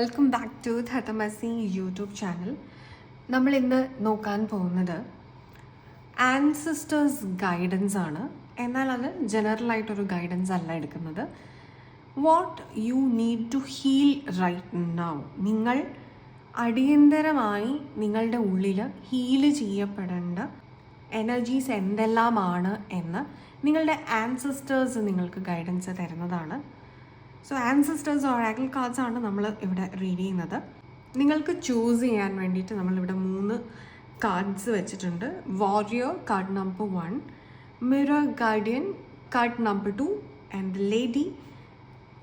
Welcome back to ധതമസി YouTube channel നമ്മൾ ഇന്ന് നോക്കാൻ പോകുന്നത് ആൻസിസ്റ്റേഴ്സ് ഗൈഡൻസ് ആണ്. എന്നാൽ അത് ജനറൽ ആയിട്ടൊരു ഗൈഡൻസ് അല്ല എടുക്കുന്നത്. What you need to heal right now നിങ്ങൾ അടിയന്തരമായി നിങ്ങളുടെ ഉള്ളിൽ ഹീൽ ചെയ്യപ്പെടേണ്ട എനർജീസ് എന്തെല്ലാമാണ് എന്ന് നിങ്ങളുടെ ആൻസിസ്റ്റേഴ്സ് നിങ്ങൾക്ക് ഗൈഡൻസ് തരുന്നതാണ്. സോ ആൻസിസ്റ്റേഴ്സ് ഒറാക്കിൾ കാർഡ്സ് ആണ് നമ്മൾ ഇവിടെ റീഡ് ചെയ്യുന്നത്. നിങ്ങൾക്ക് ചൂസ് ചെയ്യാൻ വേണ്ടിയിട്ട് നമ്മളിവിടെ മൂന്ന് കാർഡ്സ് വെച്ചിട്ടുണ്ട്. Warrior card number one mirror guardian card number two and lady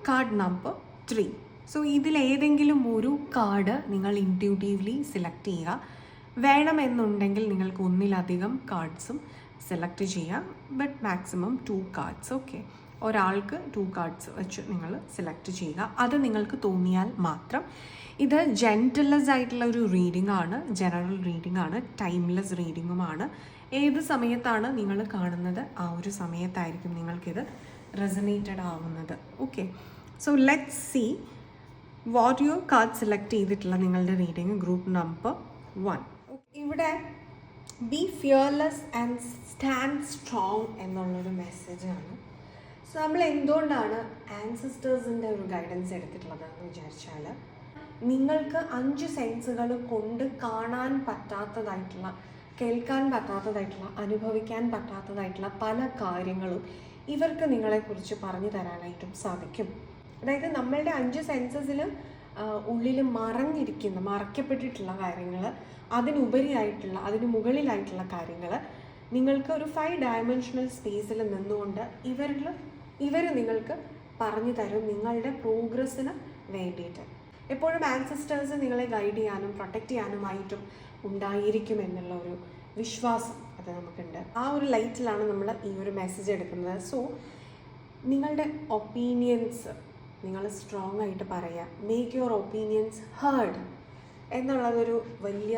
card number three so ഇതിലേതെങ്കിലും ഒരു കാർഡ് നിങ്ങൾ ഇന്റ്യൂട്ടീവ്ലി സെലക്ട് ചെയ്യുക. വേണമെന്നുണ്ടെങ്കിൽ നിങ്ങൾക്ക് ഒന്നിലധികം കാർഡ്സും സെലക്ട് ചെയ്യാം. But maximum two cards okay ഒരാൾക്ക് ടു കാർഡ്സ് വെച്ച് നിങ്ങൾ സെലക്ട് ചെയ്യുക. അത് നിങ്ങൾക്ക് തോന്നിയാൽ മാത്രം. ഇത് ജെന്റലെസ് ആയിട്ടുള്ള ഒരു റീഡിംഗ് ആണ്. ജനറൽ റീഡിംഗ് ആണ്. ടൈംലെസ് റീഡിങ്ങുമാണ് ഏത് സമയത്താണ് നിങ്ങൾ കാണുന്നത്? ആ ഒരു സമയത്തായിരിക്കും നിങ്ങൾക്കിത് റെസനേറ്റഡ് ആവുന്നത്. Okay so let see what you card select ചെയ്തിട്ടുള്ള നിങ്ങളുടെ റീഡിങ് ഗ്രൂപ്പ് നമ്പർ വൺ ഇവിടെ be fearless and stand strong എന്നുള്ളൊരു മെസ്സേജാണ് സോ നമ്മൾ എന്തുകൊണ്ടാണ് ആൻസിസ്റ്റേഴ്സിന്റെ ഒരു ഗൈഡൻസ് എടുത്തിട്ടുള്ളത് എന്ന് വിചാരിച്ചാൽ നിങ്ങൾക്ക് അഞ്ച് സെൻസുകൾ കൊണ്ട് കാണാൻ പറ്റാത്തതായിട്ടുള്ള കേൾക്കാൻ പറ്റാത്തതായിട്ടുള്ള അനുഭവിക്കാൻ പറ്റാത്തതായിട്ടുള്ള പല കാര്യങ്ങളും ഇവർക്ക് നിങ്ങളെക്കുറിച്ച് പറഞ്ഞു തരാനായിട്ടും സാധിക്കും. അതായത് നമ്മളുടെ അഞ്ച് സെൻസസിൽ ഉള്ളിൽ മറഞ്ഞിരിക്കുന്ന മറയ്ക്കപ്പെട്ടിട്ടുള്ള കാര്യങ്ങൾ അതിനുപരിയായിട്ടുള്ള അതിന് മുകളിലായിട്ടുള്ള കാര്യങ്ങൾ നിങ്ങൾക്ക് ഒരു ഫൈവ് ഡയമെൻഷണൽ സ്പേസിൽ നിന്നുകൊണ്ട് ഇവരിൽ ഇവർ നിങ്ങൾക്ക് പറഞ്ഞു തരും നിങ്ങളുടെ പ്രോഗ്രസ്സിന് വേണ്ടിയിട്ട്. എപ്പോഴും ആൻസിസ്റ്റേഴ്സ് നിങ്ങളെ ഗൈഡ് ചെയ്യാനും പ്രൊട്ടക്റ്റ് ചെയ്യാനുമായിട്ടും ഉണ്ടായിരിക്കും എന്നുള്ള ഒരു വിശ്വാസം അത് നമുക്കുണ്ട്. ആ ഒരു ലൈറ്റിലാണ് നമ്മൾ ഈ ഒരു മെസ്സേജ് എടുക്കുന്നത്. സോ നിങ്ങളുടെ ഒപ്പീനിയൻസ് നിങ്ങൾ സ്ട്രോങ് ആയിട്ട് പറയുക മേക്ക് യുവർ ഒപ്പീനിയൻസ് ഹേർഡ് എന്നുള്ളതൊരു വലിയ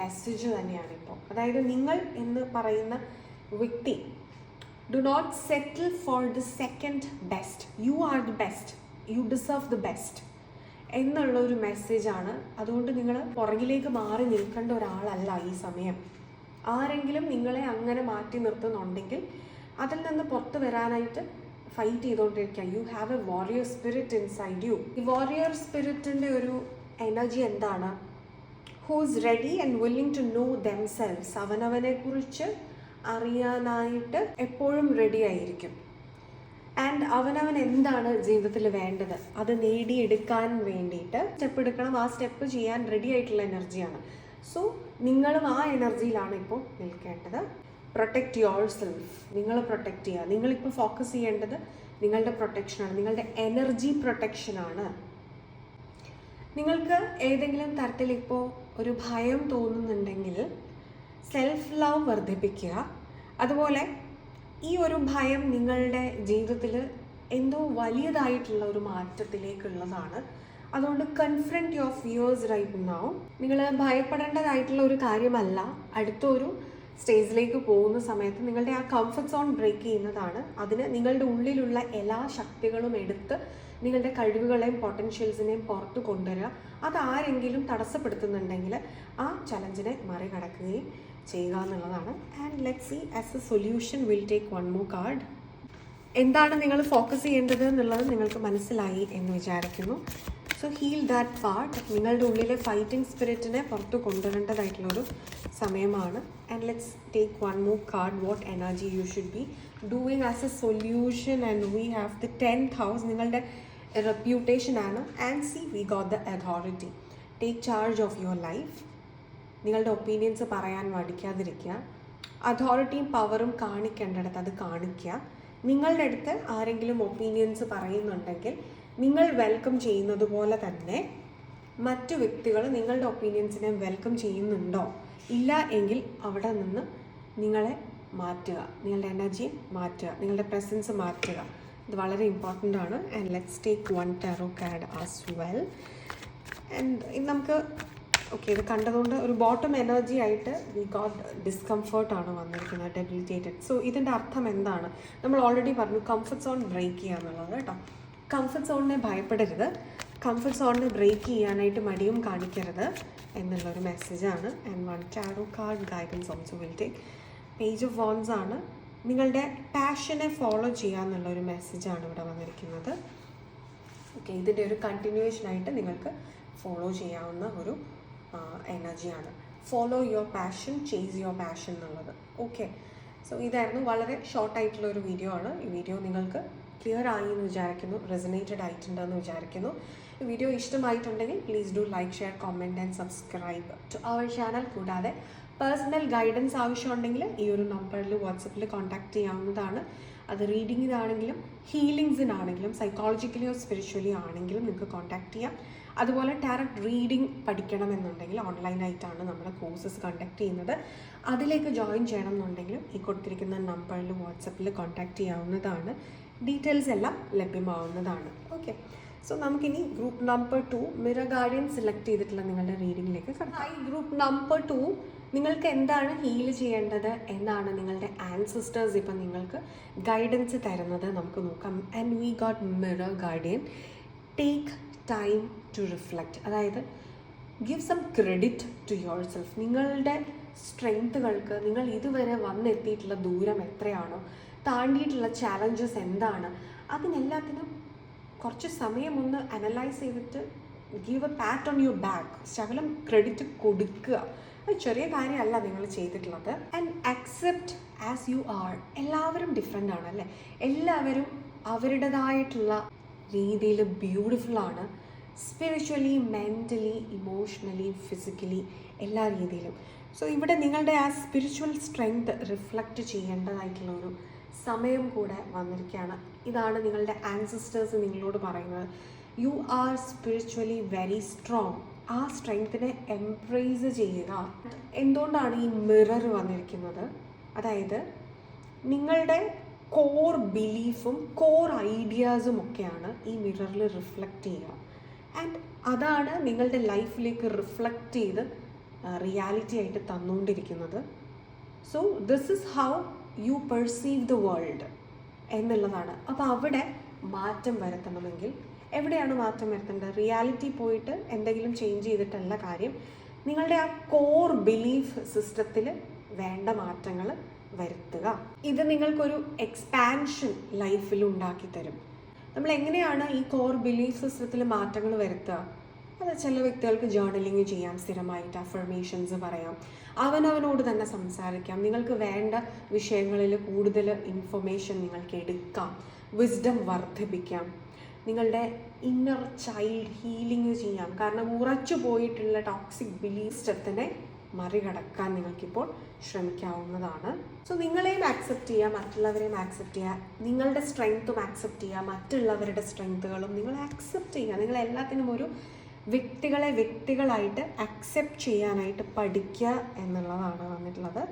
മെസ്സേജ് തന്നെയാണ് ഇപ്പോൾ അതായത് നിങ്ങൾ എന്ന് പറയുന്ന വ്യക്തി do not settle for the second best you are the best you deserve the best എന്നുള്ള ഒരു മെസ്സേജാണ് അതുകൊണ്ട് നിങ്ങൾ പുറകിലേക്ക് മാറി നിൽക്കേണ്ട ഒരാളല്ല ഈ സമയം. ആരെങ്കിലും നിങ്ങളെ അങ്ങനെ മാറ്റി നിർത്തുന്നുണ്ടെങ്കിൽ അതിൽ നിന്ന് പുറത്ത് വരാനായിട്ട് ഫൈറ്റ് ചെയ്തുകൊണ്ടിരിക്കുക you have a warrior spirit inside you ഈ വാറിയർ സ്പിരിറ്റിന്റെ ഒരു എനർജി എന്താണ്? Who's ready and willing to know themselves അവനവനെ കുറിച്ച് അറിയാനായിട്ട് എപ്പോഴും റെഡി ആയിരിക്കും. ആൻഡ് അവനവൻ എന്താണ് ജീവിതത്തിൽ വേണ്ടത്? അത് നേടിയെടുക്കാൻ വേണ്ടിയിട്ട് സ്റ്റെപ്പ് എടുക്കണം. ആ സ്റ്റെപ്പ് ചെയ്യാൻ റെഡി ആയിട്ടുള്ള എനർജിയാണ് സോ നിങ്ങളും ആ എനർജിയിലാണ് ഇപ്പോൾ നിൽക്കേണ്ടത്. പ്രൊട്ടക്റ്റ് യുവർ സെൽഫ് നിങ്ങൾ പ്രൊട്ടക്റ്റ് ചെയ്യുക. നിങ്ങളിപ്പോൾ ഫോക്കസ് ചെയ്യേണ്ടത് നിങ്ങളുടെ പ്രൊട്ടക്ഷനാണ് നിങ്ങളുടെ എനർജി പ്രൊട്ടക്ഷനാണ് നിങ്ങൾക്ക് ഏതെങ്കിലും തരത്തിൽ ഇപ്പോൾ ഒരു ഭയം തോന്നുന്നുണ്ടെങ്കിൽ സെൽഫ് ലവ് വർദ്ധിപ്പിക്കുക. അതുപോലെ ഈ ഒരു ഭയം നിങ്ങളുടെ ജീവിതത്തിൽ എന്തോ വലിയതായിട്ടുള്ള ഒരു മാറ്റത്തിലേക്കുള്ളതാണ്. അതുകൊണ്ട് confront your fears right now നിങ്ങൾ ഭയപ്പെടേണ്ടതായിട്ടുള്ള ഒരു കാര്യമല്ല. അടുത്തൊരു സ്റ്റേജിലേക്ക് പോകുന്ന സമയത്ത് നിങ്ങളുടെ ആ കംഫർട്ട് സോൺ ബ്രേക്ക് ചെയ്യുന്നതാണ്. അതിന് നിങ്ങളുടെ ഉള്ളിലുള്ള എല്ലാ ശക്തികളും എടുത്ത് നിങ്ങളുടെ കഴിവുകളെയും പൊട്ടൻഷ്യൽസിനെയും പുറത്ത് കൊണ്ടുവരിക. അതാരെങ്കിലും തടസ്സപ്പെടുത്തുന്നുണ്ടെങ്കിൽ ആ ചലഞ്ചിനെ മറികടക്കുകയും ചെയ്യുക എന്നുള്ളതാണ്. And let see as a solution will take one more card എന്താണ് നിങ്ങൾ ഫോക്കസ് ചെയ്യേണ്ടത് എന്നുള്ളത് നിങ്ങൾക്ക് മനസ്സിലായി എന്ന് വിചാരിക്കുന്നു. സോ ഹീൽ ദാറ്റ് പാർട്ട് നിങ്ങളുടെ ഉള്ളിലെ ഫൈറ്റിംഗ് സ്പിരിറ്റിനെ പുറത്ത് കൊണ്ടുവരേണ്ടതായിട്ടുള്ളൊരു സമയമാണ്. And let's take one more card what energy you should be doing as a solution and we have the tenth house നിങ്ങളുടെ റെപ്യൂട്ടേഷൻ ആണ്. And see we got the authority take charge of your life നിങ്ങളുടെ opinions പറയാൻ മടിക്കാതിരിക്കുക. അതോറിറ്റിയും പവറും കാണിക്കേണ്ടടുത്ത് അത് കാണിക്കുക. നിങ്ങളുടെ അടുത്ത് ആരെങ്കിലും ഒപ്പീനിയൻസ് പറയുന്നുണ്ടെങ്കിൽ നിങ്ങൾ വെൽക്കം ചെയ്യുന്നത് പോലെ തന്നെ മറ്റു വ്യക്തികൾ നിങ്ങളുടെ ഒപ്പീനിയൻസിനെ വെൽക്കം ചെയ്യുന്നുണ്ടോ? ഇല്ല എങ്കിൽ അവിടെ നിന്ന് നിങ്ങളെ മാറ്റുക. നിങ്ങളുടെ എനർജി മാറ്റുക. നിങ്ങളുടെ പ്രസൻസ് മാറ്റുക. ഇത് വളരെ ഇമ്പോർട്ടന്റ് ആണ്. And let's take one tarot card as well and ഇത് നമുക്ക് ഓക്കെ ഇത് കണ്ടതുകൊണ്ട് ഒരു ബോട്ടം എനർജി ആയിട്ട് വി ഗോട്ട് ഡിസ്കംഫേർട്ട് ആണ് വന്നിരിക്കുന്നത് ഡെബിലിറ്റേറ്റഡ് സോ ഇതിന്റെ അർത്ഥം എന്താണ്? നമ്മൾ ഓൾറെഡി പറഞ്ഞു കംഫർട്ട് സോൺ ബ്രേക്ക് ചെയ്യുക എന്നുള്ളത് കേട്ടോ. കംഫർട്ട് സോണിനെ ഭയപ്പെടരുത്. കംഫർട്ട് സോണിനെ ബ്രേക്ക് ചെയ്യാനായിട്ട് മടിയും കാണിക്കരുത് എന്നുള്ളൊരു മെസ്സേജാണ് and one tarot card guidance also will take page of wands ആണ്. നിങ്ങളുടെ പാഷനെ ഫോളോ ചെയ്യുക എന്നുള്ളൊരു മെസ്സേജാണ് ഇവിടെ വന്നിരിക്കുന്നത്. ഓക്കെ ഇതിന്റെ ഒരു കണ്ടിന്യൂവേഷനായിട്ട് നിങ്ങൾക്ക് ഫോളോ ചെയ്യാവുന്ന ഒരു എനർജിയാണ്. Follow your passion chase your passion എന്നുള്ളത്. ഓക്കെ സോ ഇതായിരുന്നു വളരെ ഷോർട്ടായിട്ടുള്ള ഒരു വീഡിയോ ആണ്. ഈ വീഡിയോ നിങ്ങൾക്ക് ക്ലിയർ ആയി എന്ന് വിചാരിക്കുന്നു റെസനേറ്റഡ് ആയിട്ടുണ്ടെന്ന് വിചാരിക്കുന്നു. ഈ വീഡിയോ ഇഷ്ടമായിട്ടുണ്ടെങ്കിൽ please do like share comment and subscribe to our channel കൂടാതെ പേഴ്സണൽ ഗൈഡൻസ് ആവശ്യമുണ്ടെങ്കിൽ ഈ ഒരു നമ്പറിൽ വാട്സപ്പിൽ കോൺടാക്ട് ചെയ്യാവുന്നതാണ്. അത് റീഡിങ്ങിനാണെങ്കിലും ഹീലിങ്സിനാണെങ്കിലും സൈക്കോളജിക്കലിയോ സ്പിരിച്വലി ആണെങ്കിലും നിങ്ങൾക്ക് കോൺടാക്ട് ചെയ്യാം. അതുപോലെ ഡയറക്റ്റ് റീഡിംഗ് പഠിക്കണമെന്നുണ്ടെങ്കിൽ ഓൺലൈനായിട്ടാണ് നമ്മുടെ കോഴ്സസ് കണ്ടക്ട് ചെയ്യുന്നത്. അതിലേക്ക് ജോയിൻ ചെയ്യണം എന്നുണ്ടെങ്കിലും ഈ കൊടുത്തിരിക്കുന്ന നമ്പറിൽ വാട്സപ്പിൽ കോൺടാക്ട് ചെയ്യാവുന്നതാണ്. ഡീറ്റെയിൽസ് എല്ലാം ലഭ്യമാവുന്നതാണ്. ഓക്കെ സോ നമുക്കിനി group number two mirror guardian select ചെയ്തിട്ടുള്ള നിങ്ങളുടെ റീഡിങ്ങിലേക്ക് കടക്കാം. ഈ ഗ്രൂപ്പ് നമ്പർ ടു നിങ്ങൾക്ക് എന്താണ് ഹീൽ ചെയ്യേണ്ടത് എന്നാണ് നിങ്ങളുടെ ആൻസിസ്റ്റേഴ്സ് ഇപ്പം നിങ്ങൾക്ക് ഗൈഡൻസ് തരുന്നത് നമുക്ക് നോക്കാം. And we got mirror guardian take time to reflect അതായത് give some credit to your self നിങ്ങളുടെ സ്ട്രെങ്ത്തുകൾക്ക് നിങ്ങൾ ഇതുവരെ വന്നെത്തിയിട്ടുള്ള ദൂരം എത്രയാണോ താണ്ടിയിട്ടുള്ള ചാലഞ്ചസ് എന്താണ് അതിനെല്ലാത്തിനും കുറച്ച് സമയം ഒന്ന് അനലൈസ് ചെയ്തിട്ട് give a pat on your back ശകലം ക്രെഡിറ്റ് കൊടുക്കുക. അത് ചെറിയ കാര്യമല്ല നിങ്ങൾ ചെയ്തിട്ടുള്ളത്. And accept as you are എല്ലാവരും ഡിഫറെന്റ് ആണ് അല്ലേ? എല്ലാവരും അവരുടേതായിട്ടുള്ള രീതിയിൽ ബ്യൂട്ടിഫുൾ ആണ്. സ്പിരിച്വലി മെന്റലി ഇമോഷണലി ഫിസിക്കലി എല്ലാ രീതിയിലും. സോ ഇവിടെ നിങ്ങളുടെ ആ സ്പിരിച്വൽ സ്ട്രെങ്ത് റിഫ്ലക്റ്റ് ചെയ്യേണ്ടതായിട്ടുള്ള ഒരു സമയം കൂടെ വന്നിരിക്കുകയാണ്. ഇതാണ് നിങ്ങളുടെ ആൻസിസ്റ്റേഴ്സ് നിങ്ങളോട് പറയുന്നത്. You are spiritually very strong ആ സ്ട്രെങ്ത്തിനെ എംപ്രൈസ് ചെയ്യുക. എന്തുകൊണ്ടാണ് ഈ മിറർ വന്നിരിക്കുന്നത്? അതായത് നിങ്ങളുടെ കോർ ബിലീഫും കോർ ഐഡിയാസും ഒക്കെയാണ് ഈ മിററിൽ റിഫ്ലക്റ്റ് ചെയ്യുക. ആൻഡ് അതാണ് നിങ്ങളുടെ ലൈഫിലേക്ക് റിഫ്ലക്റ്റ് ചെയ്ത് റിയാലിറ്റി ആയിട്ട് തന്നുകൊണ്ടിരിക്കുന്നത്. So this is how you perceive the world എന്നുള്ളതാണ്. അപ്പോൾ അവിടെ മാറ്റം വരുത്തണമെങ്കിൽ എവിടെയാണ് മാറ്റം വരുത്തേണ്ടത്? റിയാലിറ്റി പോയിട്ട് എന്തെങ്കിലും ചേഞ്ച് ചെയ്തിട്ടല്ല കാര്യം നിങ്ങളുടെ ആ കോർ ബിലീഫ് സിസ്റ്റത്തിൽ വേണ്ട മാറ്റങ്ങൾ വരുത്തുക. ഇത് നിങ്ങൾക്കൊരു എക്സ്പാൻഷൻ ലൈഫിൽ ഉണ്ടാക്കി തരും നമ്മൾ എങ്ങനെയാണ് ഈ കോർ ബിലീഫ് സിസ്റ്റത്തിൽ മാറ്റങ്ങൾ വരുത്തുക? അത് ചില വ്യക്തികൾക്ക് ജേർണലിങ് ചെയ്യാം സ്ഥിരമായിട്ട് അഫർമേഷൻസ് പറയാം. അവനവനോട് തന്നെ സംസാരിക്കാം. നിങ്ങൾക്ക് വേണ്ട വിഷയങ്ങളിൽ കൂടുതൽ ഇൻഫർമേഷൻ നിങ്ങൾക്ക് എടുക്കാം. വിസ്ഡം വർദ്ധിപ്പിക്കാം. നിങ്ങളുടെ ഇന്നർ ചൈൽഡ് ഹീലിംഗ് ചെയ്യാം. കാരണം ഉറച്ചു പോയിട്ടുള്ള ടോക്സിക് ബിലീഫ് സ്റ്റെപ്പിനെ മറികടക്കാൻ നിങ്ങൾക്കിപ്പോൾ ശ്രമിക്കാവുന്നതാണ്. സോ നിങ്ങളെയും ആക്സെപ്റ്റ് ചെയ്യുക മറ്റുള്ളവരെയും ആക്സെപ്റ്റ് ചെയ്യുക നിങ്ങളുടെ സ്ട്രെങ്ത്തും ആക്സെപ്റ്റ് ചെയ്യുക മറ്റുള്ളവരുടെ സ്ട്രെങ്ത്തുകളും നിങ്ങൾ ആക്സെപ്റ്റ് ചെയ്യുക. നിങ്ങൾ എല്ലാത്തിനും ഒരു വ്യക്തികളെ വ്യക്തികളായിട്ട് അക്സെപ്റ്റ് ചെയ്യാനായിട്ട് പഠിക്കുക എന്നുള്ളതാണ് വന്നിട്ടുള്ളത്.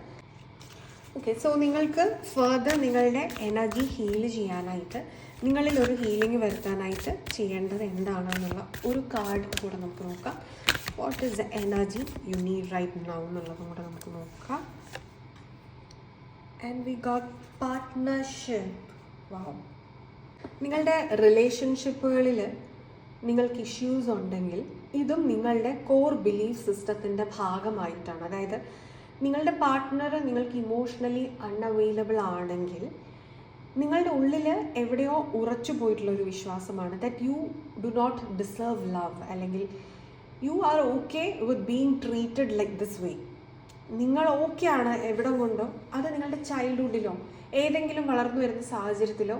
ഓക്കെ സോ നിങ്ങൾക്ക് ഫർദർ നിങ്ങളുടെ എനർജി ഹീൽ ചെയ്യാനായിട്ട് നിങ്ങളിൽ ഒരു ഹീലിംഗ് വരുത്താനായിട്ട് ചെയ്യേണ്ടത് എന്താണെന്നുള്ള ഒരു കാർഡ് കൂടെ നമുക്ക് നോക്കാം. What is the energy you need right now എന്നുള്ളതും കൂടെ നമുക്ക് നോക്കാം. And we got partnership wow നിങ്ങളുടെ റിലേഷൻഷിപ്പുകളിൽ നിങ്ങൾക്ക് ഇഷ്യൂസ് ഉണ്ടെങ്കിൽ ഇതും നിങ്ങളുടെ കോർ ബിലീഫ് സിസ്റ്റത്തിന്റെ ഭാഗമായിട്ടാണ്. അതായത് നിങ്ങളുടെ പാർട്ട്ണർ നിങ്ങൾക്ക് ഇമോഷണലി അൺഅവൈലബിൾ ആണെങ്കിൽ നിങ്ങളുടെ ഉള്ളിൽ എവിടെയോ ഉറച്ചു പോയിട്ടുള്ള ഒരു വിശ്വാസമാണ് that you do not deserve love അല്ലെങ്കിൽ you are okay with being treated like this way നിങ്ങൾ ഓക്കെ ആണ് എവിടെ കൊണ്ടോ അത് നിങ്ങളുടെ ചൈൽഡ്ഹുഡിലോ ഏതെങ്കിലും വളർന്നു വരുന്ന സാഹചര്യത്തിലോ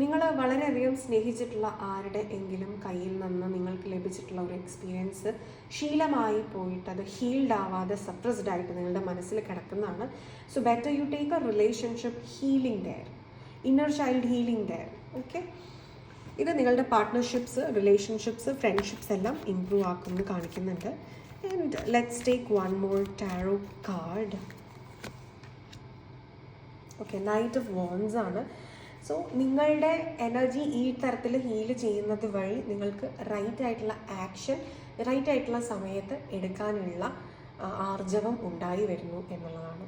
നിങ്ങൾ വളരെയധികം സ്നേഹിച്ചിട്ടുള്ള ആരുടെ എങ്കിലും കയ്യിൽ നിന്ന് നിങ്ങൾക്ക് ലഭിച്ചിട്ടുള്ള ഒരു എക്സ്പീരിയൻസ് ശീലമായി പോയിട്ട് അത് ഹീൽഡ് ആവാതെ സപ്രസ്ഡ് ആയിട്ട് നിങ്ങളുടെ മനസ്സിൽ കിടക്കുന്നതാണ്. So better you take a relationship healing there inner child healing there okay ഇത് നിങ്ങളുടെ പാർട്ട്ണർഷിപ്സ് റിലേഷൻഷിപ്സ് ഫ്രണ്ട്ഷിപ്സ് എല്ലാം ഇമ്പ്രൂവ് ആക്കുമെന്ന് കാണിക്കുന്നുണ്ട്. And let's take one more tarot card okay knight of wands ആണ്. സോ നിങ്ങളുടെ എനർജി ഈ തരത്തിൽ ഹീൽ ചെയ്യുന്നത് വഴി നിങ്ങൾക്ക് റൈറ്റ് ആയിട്ടുള്ള ആക്ഷൻ റൈറ്റ് ആയിട്ടുള്ള സമയത്ത് എടുക്കാനുള്ള ആർജവം ഉണ്ടായി വരുന്നു എന്നുള്ളതാണ്.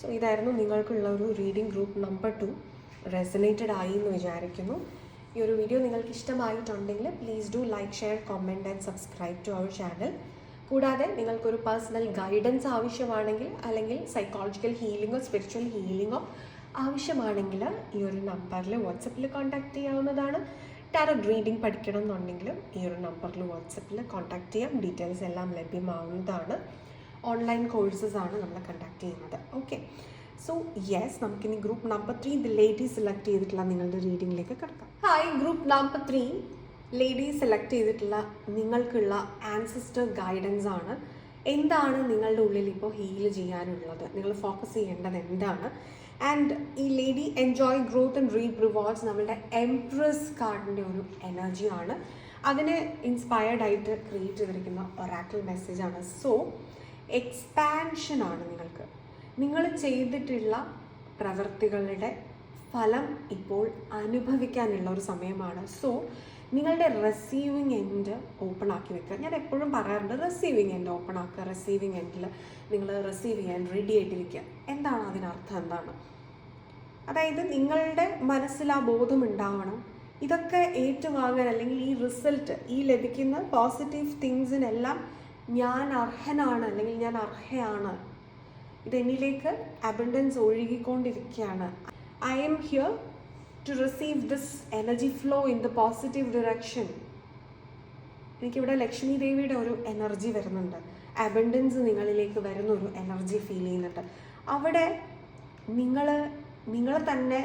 സോ ഇതായിരുന്നു നിങ്ങൾക്കുള്ള ഒരു reading group number two resonated ആയി എന്ന് വിചാരിക്കുന്നു. ഈ ഒരു വീഡിയോ നിങ്ങൾക്ക് ഇഷ്ടമായിട്ടുണ്ടെങ്കിൽ please do like share comment and subscribe to our channel കൂടാതെ നിങ്ങൾക്കൊരു പേഴ്സണൽ ഗൈഡൻസ് ആവശ്യമാണെങ്കിൽ അല്ലെങ്കിൽ സൈക്കോളജിക്കൽ ഹീലിംഗോ സ്പിരിച്വൽ ഹീലിങ്ങോ ആവശ്യമാണെങ്കിൽ ഈ ഒരു നമ്പറിൽ വാട്സപ്പിൽ കോൺടാക്ട് ചെയ്യാവുന്നതാണ്. ടാരറ്റ് റീഡിംഗ് പഠിക്കണം എന്നുണ്ടെങ്കിലും ഈ ഒരു നമ്പറിൽ വാട്സപ്പിൽ കോൺടാക്ട് ചെയ്യാം. ഡീറ്റെയിൽസ് എല്ലാം ലഭ്യമാവുന്നതാണ്. ഓൺലൈൻ കോഴ്സസ് ആണ് നമ്മൾ കണ്ടക്ട് ചെയ്യുന്നത്. ഓക്കെ സോ യെസ് നമുക്കിനി ഗ്രൂപ്പ് നമ്പർ ത്രീ ഇത് ലേഡീസ് സെലക്ട് ചെയ്തിട്ടുള്ള നിങ്ങളുടെ റീഡിങ്ങിലേക്ക് കിടക്കാം. Hi group number three ladies select ചെയ്തിട്ടുള്ള നിങ്ങൾക്കുള്ള ആൻസിസ്റ്റർ ഗൈഡൻസ് ആണ്. എന്താണ് നിങ്ങളുടെ ഉള്ളിൽ ഇപ്പോൾ ഹീൽ ചെയ്യാനുള്ളത്? നിങ്ങൾ ഫോക്കസ് ചെയ്യേണ്ടത് എന്താണ്? ആൻഡ് ഈ lady enjoy growth and reap rewards നമ്മളുടെ എംപ്രസ് കാർഡിന്റെ ഒരു എനർജിയാണ് അതിനെ ഇൻസ്പയർഡ് ആയിട്ട് ക്രിയേറ്റ് ചെയ്തിരിക്കുന്ന ഒരാക്കൽ മെസ്സേജാണ് സോ എക്സ്പാൻഷൻ ആണ് നിങ്ങൾക്ക്. നിങ്ങൾ ചെയ്തിട്ടുള്ള പ്രവൃത്തികളുടെ ഫലം ഇപ്പോൾ അനുഭവിക്കാനുള്ള ഒരു സമയമാണ്. സോ നിങ്ങളുടെ റിസീവിങ് എൻഡ് ഓപ്പൺ ആക്കി വെക്കുക. ഞാൻ എപ്പോഴും പറയാറുണ്ട് റിസീവിങ് എൻഡ് ഓപ്പൺ ആക്കുക. റിസീവിങ് എൻഡിൽ നിങ്ങൾ റിസീവ് ചെയ്യാൻ റെഡി ആയിട്ടിരിക്കുക. എന്താണ് അതിനർത്ഥം? എന്താണ്? അതായത് നിങ്ങളുടെ മനസ്സിൽ ആ ബോധം ഉണ്ടാവണം. ഇതൊക്കെ ഏറ്റുവാങ്ങാൻ അല്ലെങ്കിൽ ഈ റിസൾട്ട് ഈ ലഭിക്കുന്ന പോസിറ്റീവ് തിങ്സിനെല്ലാം ഞാൻ അർഹനാണ് അല്ലെങ്കിൽ ഞാൻ അർഹയാണ്. ഇതെന്നിലേക്ക് abundance ഒഴുകിക്കൊണ്ടിരിക്കുകയാണ്. I'm here to receive this energy flow in the positive direction എനിക്കിവിടെ ലക്ഷ്മി ദേവിയുടെ ഒരു എനർജി വരുന്നുണ്ട്. അബൻഡൻസ് നിങ്ങളിലേക്ക് വരുന്ന ഒരു എനർജി ഫീൽ ചെയ്യുന്നുണ്ട്. അവിടെ നിങ്ങൾ നിങ്ങളെ തന്നെ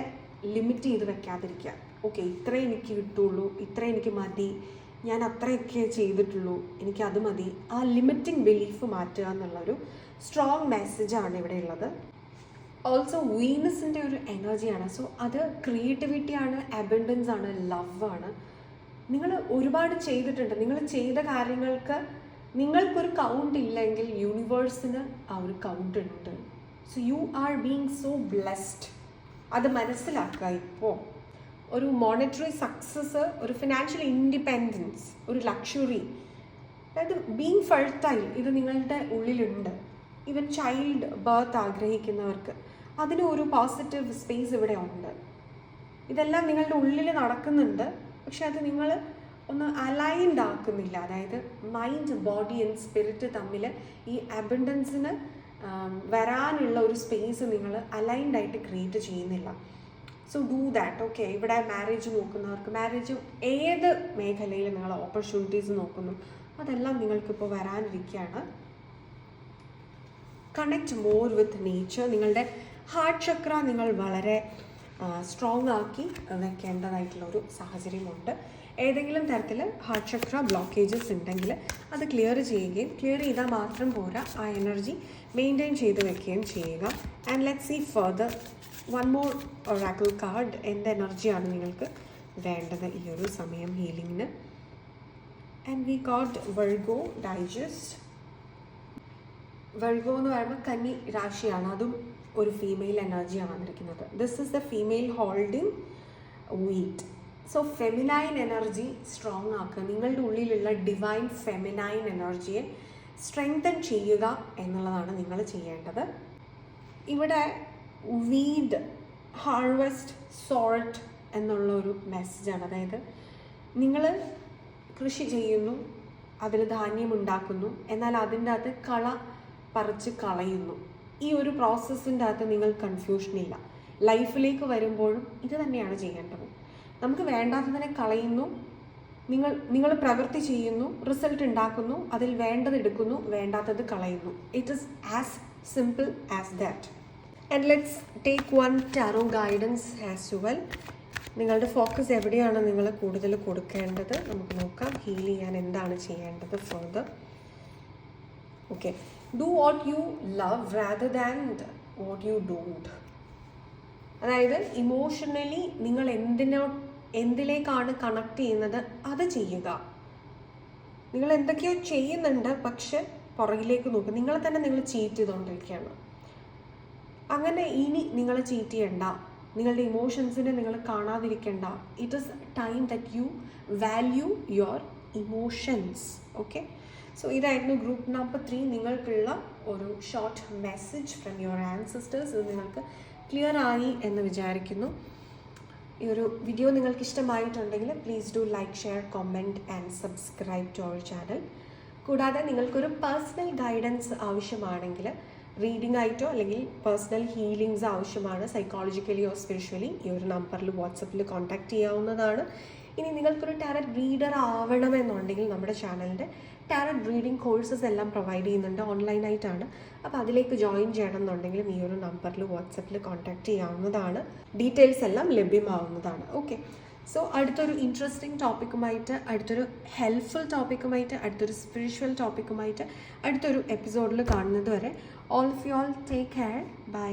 ലിമിറ്റ് ചെയ്ത് വെക്കാതിരിക്കുക ഓക്കെ ഇത്രേ എനിക്ക് കിട്ടുള്ളൂ ഇത്രയും എനിക്ക് മതി ഞാൻ അത്രയൊക്കെ ചെയ്തിട്ടുള്ളൂ എനിക്ക് അത് മതി. ആ ലിമിറ്റിംഗ് ബിലീഫ് മാറ്റുക എന്നുള്ളൊരു സ്ട്രോങ് മെസ്സേജാണ് ഇവിടെ ഉള്ളത്. ഓൾസോ വീനസിന്റെ ഒരു എനർജിയാണ് സോ അത് ക്രിയേറ്റിവിറ്റിയാണ് അബൻഡൻസ് ആണ് ലവ് ആണ്. നിങ്ങൾ ഒരുപാട് ചെയ്തിട്ടുണ്ട്. നിങ്ങൾ ചെയ്ത കാര്യങ്ങൾക്ക് നിങ്ങൾക്കൊരു കൗണ്ട് ഇല്ലെങ്കിൽ യൂണിവേഴ്സിന് ആ ഒരു കൗണ്ട് ഉണ്ട്. So you are being so blessed അത് മനസ്സിലാക്കുക ഇപ്പോൾ ഒരു മോണിറ്ററി സക്സസ് ഒരു ഫിനാൻഷ്യൽ ഇൻഡിപെൻഡൻസ് ഒരു ലക്ഷറി അതായത് ബീങ് ഫെർട്ടൈൽ ഇത് നിങ്ങളുടെ ഉള്ളിലുണ്ട്. ഈവൻ ചൈൽഡ് ബർത്ത് ആഗ്രഹിക്കുന്നവർക്ക്. അതിന് ഒരു പോസിറ്റീവ് സ്പേസ് ഇവിടെ ഉണ്ട്. ഇതെല്ലാം നിങ്ങളുടെ ഉള്ളിൽ നടക്കുന്നുണ്ട്. പക്ഷെ അത് നിങ്ങൾ ഒന്ന് അലൈൻഡ് ആക്കുന്നില്ല. അതായത് മൈൻഡ് ബോഡി ആൻഡ് സ്പിരിറ്റ് തമ്മിൽ ഈ അബൻഡൻസിന് വരാനുള്ള ഒരു സ്പേസ് നിങ്ങൾ അലൈൻഡ് ആയിട്ട് ക്രിയേറ്റ് ചെയ്യുന്നില്ല. സോ ഡൂ ദാറ്റ് ഓക്കെ ഇവിടെ മാരേജ് നോക്കുന്നവർക്ക് മാരേജ് ഏത് മേഖലയിൽ നിങ്ങൾ ഓപ്പർച്യൂണിറ്റീസ് നോക്കുന്നു അതെല്ലാം നിങ്ങൾക്കിപ്പോൾ വരാനിരിക്കുകയാണ് കണക്ട് മോർ വിത്ത് നേച്ചർ നിങ്ങളുടെ ഹാർട്ട് ചക്ര നിങ്ങൾ വളരെ സ്ട്രോങ് ആക്കി വെക്കേണ്ടതായിട്ടുള്ള ഒരു സാഹചര്യമുണ്ട്. ഏതെങ്കിലും തരത്തിൽ ഹാർട്ട് ചക്ര ബ്ലോക്കേജസ് ഉണ്ടെങ്കിൽ അത് ക്ലിയർ ചെയ്യുകയും ക്ലിയർ ചെയ്താൽ മാത്രം പോരാ ആ എനർജി മെയിന്റെയിൻ ചെയ്ത് വെക്കുകയും ചെയ്യുക. And let see further one more oracle card എന്ത് എനർജിയാണ് നിങ്ങൾക്ക് വേണ്ടത് ഈ ഒരു സമയം ഹീലിങ്ങിന് and we got Virgo digest Virgo എന്ന് പറയുമ്പോൾ കന്നി രാശിയാണ്. അതും ഒരു ഫീമെയിൽ എനർജിയാണ് വന്നിരിക്കുന്നത്. This is the female holding wheat so feminine energy strong ആക്കുക. നിങ്ങളുടെ ഉള്ളിലുള്ള ഡിവൈൻ ഫെമിനൈൻ എനർജിയെ സ്ട്രെങ്തൻ ചെയ്യുക എന്നുള്ളതാണ് നിങ്ങൾ ചെയ്യേണ്ടത്. ഇവിടെ വീഡ് ഹാർവെസ്റ്റ് സോൾട്ട് എന്നുള്ള ഒരു മെസ്സേജാണ് അതായത് നിങ്ങൾ കൃഷി ചെയ്യുന്നു അതിൽ ധാന്യം ഉണ്ടാക്കുന്നു എന്നാൽ അതിന്റെ അകത്ത് കള പറിച്ച് കളയുന്നു. ഈ ഒരു പ്രോസസ്സിന്റെ അകത്ത് നിങ്ങൾ കൺഫ്യൂഷനില്ല ലൈഫിലേക്ക് വരുമ്പോഴും ഇത് തന്നെയാണ് ചെയ്യേണ്ടത്. നമുക്ക് വേണ്ടാത്തതിനെ കളയുന്നു. നിങ്ങൾ നിങ്ങൾ പ്രവൃത്തി ചെയ്യുന്നു റിസൾട്ട് ഉണ്ടാക്കുന്നു അതിൽ വേണ്ടത് എടുക്കുന്നു വേണ്ടാത്തത് കളയുന്നു. It is as simple as that and let's take one tarot guidance as well നിങ്ങളുടെ ഫോക്കസ് എവിടെയാണ് നിങ്ങൾ കൂടുതൽ കൊടുക്കേണ്ടത്? നമുക്ക് നോക്കാം ഹീൽ ചെയ്യാൻ എന്താണ് ചെയ്യേണ്ടത് further okay do what you love rather than what you don't അതായത് ഇമോഷണലി നിങ്ങൾ എന്തിനോ എന്തിലേക്കാണ് കണക്ട് ചെയ്യുന്നത് അത് ചെയ്യുക. നിങ്ങൾ എന്തൊക്കെയോ ചെയ്യുന്നുണ്ട് പക്ഷെ പുറകിലേക്ക് നോക്കുക നിങ്ങളെ തന്നെ നിങ്ങൾ ചീറ്റ് ചെയ്തുകൊണ്ടിരിക്കുകയാണ്. അങ്ങനെ ഇനി നിങ്ങൾ ചീറ്റ് ചെയ്യണ്ട. നിങ്ങളുടെ ഇമോഷൻസിനെ നിങ്ങൾ കാണാതിരിക്കേണ്ട. It is time that you value your emotions okay so ഇതായിരുന്നു ഗ്രൂപ്പ് നമ്പർ ത്രീ നിങ്ങൾക്കുള്ള ഒരു short message from your ancestors ഇത് നിങ്ങൾക്ക് ക്ലിയർ ആയി എന്ന് വിചാരിക്കുന്നു. ഈ ഒരു വീഡിയോ നിങ്ങൾക്ക് ഇഷ്ടമായിട്ടുണ്ടെങ്കിൽ please do like share comment and subscribe to our channel കൂടാതെ നിങ്ങൾക്കൊരു പേഴ്സണൽ ഗൈഡൻസ് ആവശ്യമാണെങ്കിൽ റീഡിംഗ് ആയിട്ടോ അല്ലെങ്കിൽ പേഴ്സണൽ ഹീലിംഗ്സ് ആവശ്യമാണ് സൈക്കോളജിക്കലി ഓർ സ്പിരിച്വലി ഈ ഒരു നമ്പറിൽ വാട്സപ്പിൽ കോൺടാക്റ്റ് ചെയ്യാവുന്നതാണ്. ഇനി നിങ്ങൾക്കൊരു ടാരറ്റ് റീഡർ ആവണമെന്നുണ്ടെങ്കിൽ നമ്മുടെ ചാനലിന്റെ ടാരറ്റ് റീഡിംഗ് കോഴ്സസ് എല്ലാം പ്രൊവൈഡ് ചെയ്യുന്നുണ്ട്. ഓൺലൈനായിട്ടാണ് അപ്പോൾ അതിലേക്ക് ജോയിൻ ചെയ്യണം എന്നുണ്ടെങ്കിലും ഈ ഒരു നമ്പറിൽ വാട്സപ്പിൽ കോൺടാക്ട് ചെയ്യാവുന്നതാണ്. ഡീറ്റെയിൽസ് എല്ലാം ലഭ്യമാവുന്നതാണ്. ഓക്കെ സോ അടുത്തൊരു ഇൻട്രസ്റ്റിംഗ് ടോപ്പിക്കുമായിട്ട് അടുത്തൊരു ഹെൽപ്ഫുൾ ടോപ്പിക്കുമായിട്ട് അടുത്തൊരു സ്പിരിച്വൽ ടോപ്പിക്കുമായിട്ട് അടുത്തൊരു എപ്പിസോഡിൽ കാണുന്നത് വരെ all of you all take care bye